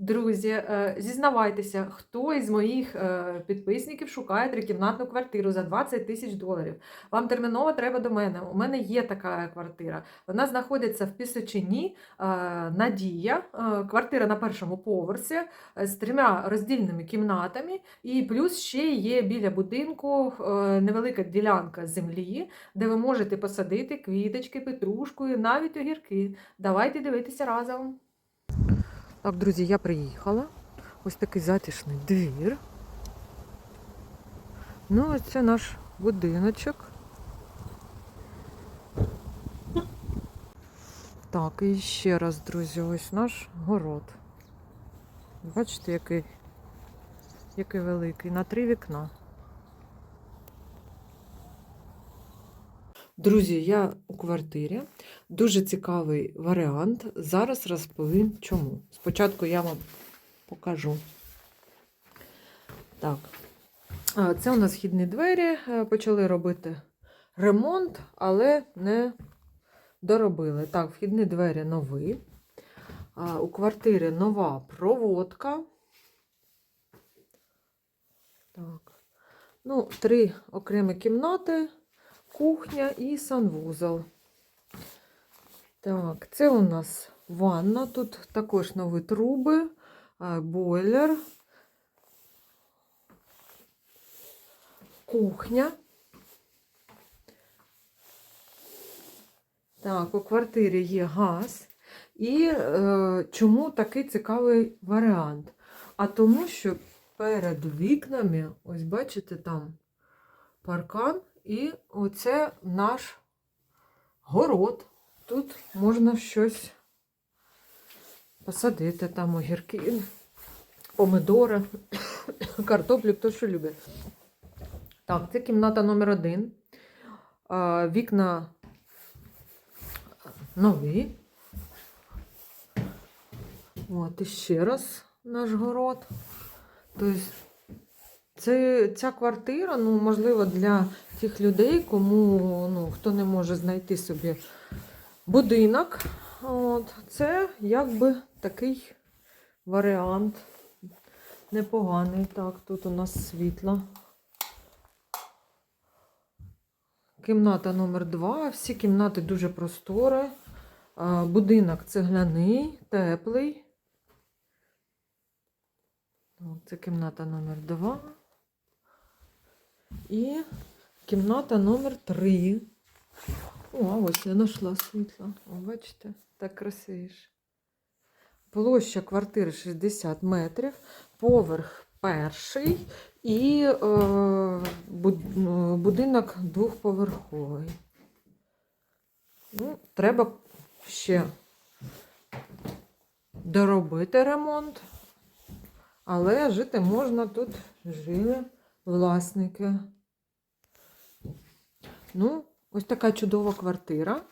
Друзі, е, зізнавайтеся, хто із моїх е, підписників шукає трикімнатну квартиру за 20 тисяч доларів. Вам терміново треба до мене. У мене є така квартира. Вона знаходиться в Пісочині, е, Надія. Квартира на першому поверсі з трьома роздільними кімнатами. І плюс ще є біля будинку невелика ділянка землі, де ви можете посадити квіточки, петрушку і навіть огірки. Давайте дивитися разом. Так, друзі, я приїхала. Ось такий затишний двір. Ну, ось це наш будиночок. Так, і ще раз, друзі, ось наш город. Бачите, який, який великий, на три вікна. Друзі, я у квартирі. Дуже цікавий варіант. Зараз розповім чому. Спочатку я вам покажу. Так, це у нас східні двері. Е, Почали робити ремонт, але не доробили. Так, вхідні двері нові. У квартирі нова проводка. Так. Ну, три окремі кімнати, кухня і санвузол. Так, це у нас ванна. Тут також нові труби, бойлер, кухня. Так, у квартирі є газ. І е, чому такий цікавий варіант? А тому, що перед вікнами, ось бачите, там паркан, і оце наш город. Тут можна щось посадити, там огірки, помидори, картоплю, хто що любить. Так, це кімната номер один. Вікна нові. От, і ще раз наш город. Тобто, це, ця квартира, ну, можливо, для тих людей, кому ну, хто не може знайти собі будинок. От, це якби такий варіант непоганий. Так, тут у нас світло. Кімната номер 2. Всі кімнати дуже простори. Будинок цегляний, теплий. Це кімната номер 2. І кімната номер 3. О, ось я знайшла світло. О, бачите, так красивіше. Площа квартири 60 метрів, поверх перший і е, е, будинок двохповерховий. Ну, треба ще доробити ремонт, але жити можна тут жили власники. Ну, ось така чудова квартира.